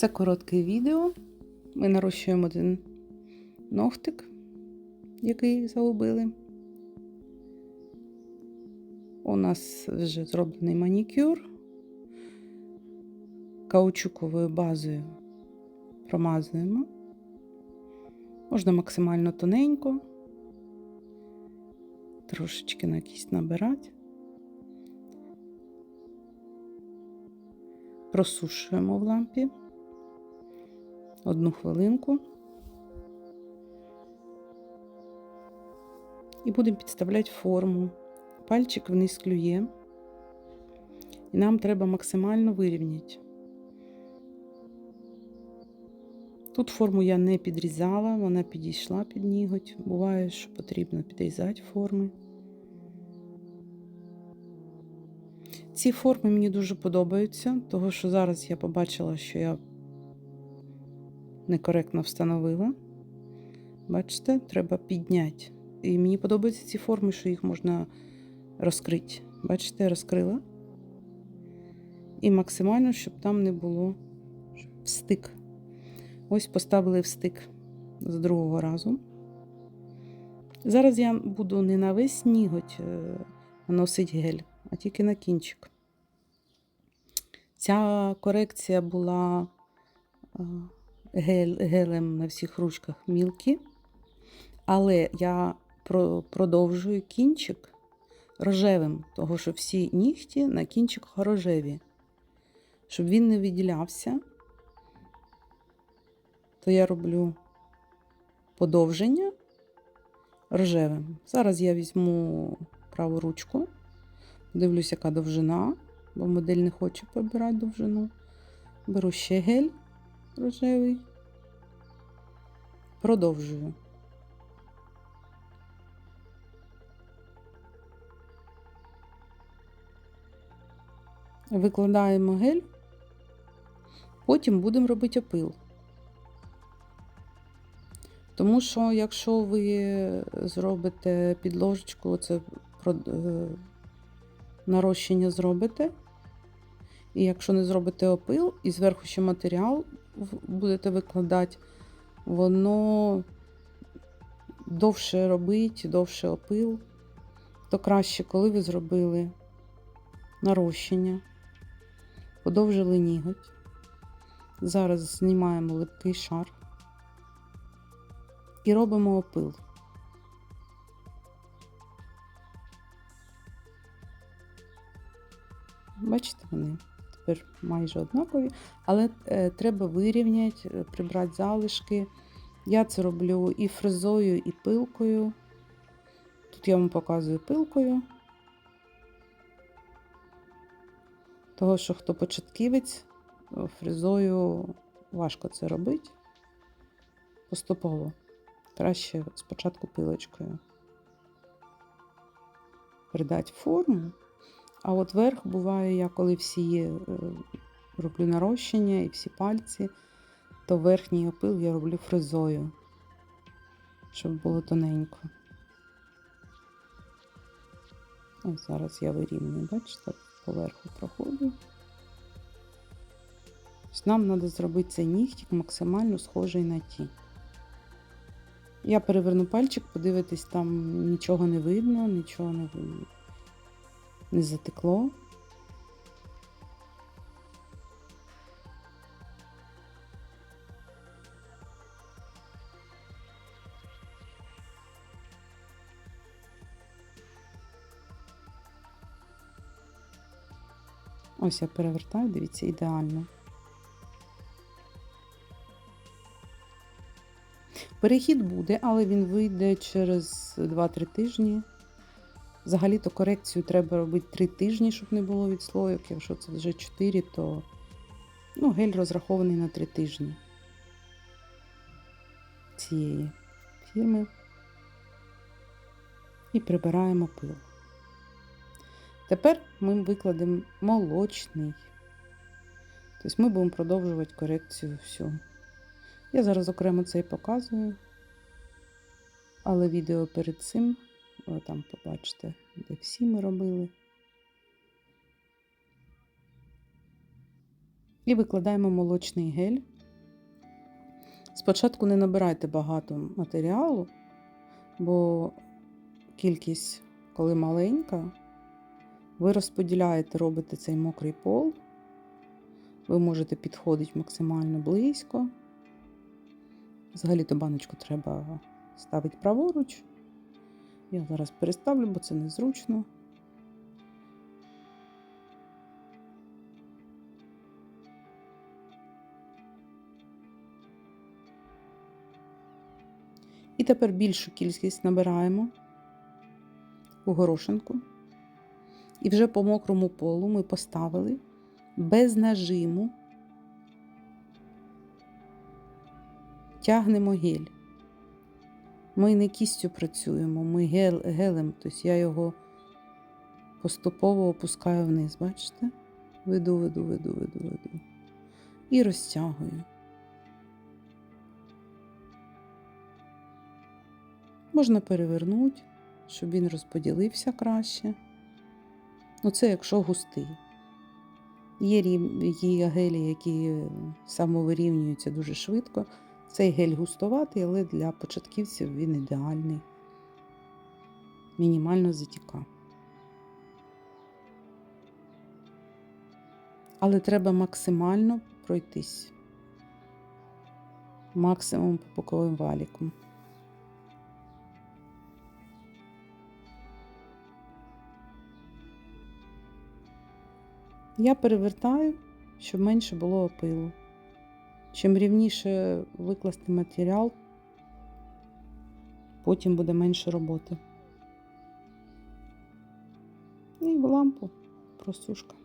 Це коротке відео. Ми нарощуємо один ногтик, який загубили. У нас вже зроблений манікюр. Каучуковою базою промазуємо. Можна максимально тоненько, трошечки на кість набирати. Просушуємо в лампі одну хвилинку. І будемо підставляти форму. Пальчик вниз клює. І нам треба максимально вирівняти. Тут форму я не підрізала, вона підійшла під ніготь. Буває, що потрібно підрізати форми. Ці форми мені дуже подобаються, тому що зараз я побачила, що я некоректно встановила. Бачите, треба підняти. І мені подобаються ці форми, що їх можна розкрити. Бачите, розкрила. І максимально, щоб там не було встик. Ось поставили встик з другого разу. Зараз я буду не на весь ніготь наносити гель, а тільки на кінчик. Ця корекція була гель, гелем на всіх ручках мілкі, але я продовжую кінчик рожевим, того що всі нігті на кінчиках рожеві. Щоб він не виділявся, то я роблю подовження рожевим. Зараз я візьму праву ручку, дивлюсь, яка довжина, бо модель не хоче побирати довжину. Беру ще гель рожевий, продовжую. Викладаємо гель, потім будемо робити опил. Тому що, якщо ви зробите підложечку, оце нарощення зробите, і якщо не зробите опил, і зверху ще матеріал будете викладати, воно довше робить, довше опил, то краще, коли ви зробили нарощення, подовжили ніготь. Зараз знімаємо липкий шар і робимо опил. Бачите, вони тепер майже однакові, але е, треба вирівняти, прибрати залишки. Я це роблю і фрезою, і пилкою. Тут я вам показую пилкою. Того, що хто початківець, фрезою важко це робити поступово. Краще спочатку пилочкою придати форму. А от верх буває, я коли всі роблю нарощення і всі пальці, то верхній опил я роблю фрезою, щоб було тоненько. Ось зараз я вирівнюю, бачите, поверху проходжу. Нам треба зробити цей нігтик максимально схожий на ті. Я переверну пальчик, подивитись, там нічого не видно, нічого не, не затекло. Ось я перевертаю, дивіться, ідеально. Перехід буде, але він вийде через 2-3 тижні. Взагалі-то корекцію треба робити 3 тижні, щоб не було відслойок. Якщо це вже 4, то ну, гель розрахований на 3 тижні цієї фірми. І прибираємо пил. Тепер ми викладемо молочний. Тобто ми будемо продовжувати корекцію всю. Я зараз окремо це і показую, але відео перед цим, ви там побачите, де всі ми робили. І викладаємо молочний гель. Спочатку не набирайте багато матеріалу, бо кількість, коли маленька, ви розподіляєте, робите цей мокрий пол. Ви можете підходити максимально близько. Взагалі-то баночку треба ставити праворуч. Я зараз переставлю, бо це незручно. І тепер більшу кількість набираємо у горошинку. І вже по мокрому полу ми поставили без нажиму, тягнемо гель. Ми не кістю працюємо, ми гел, гелем, тобто я його поступово опускаю вниз, бачите? Веду, веду, веду, веду, веду. І розтягую. Можна перевернути, щоб він розподілився краще. Ну, це якщо густий. Є, гелі, які самовирівнюються дуже швидко. Цей гель густуватий, але для початківців він ідеальний. Мінімально затіка. Але треба максимально пройтись. Максимум по боковим валікам. Я перевертаю, щоб менше було опилу. Чим рівніше викласти матеріал, потім буде менше роботи. І в лампу просушка.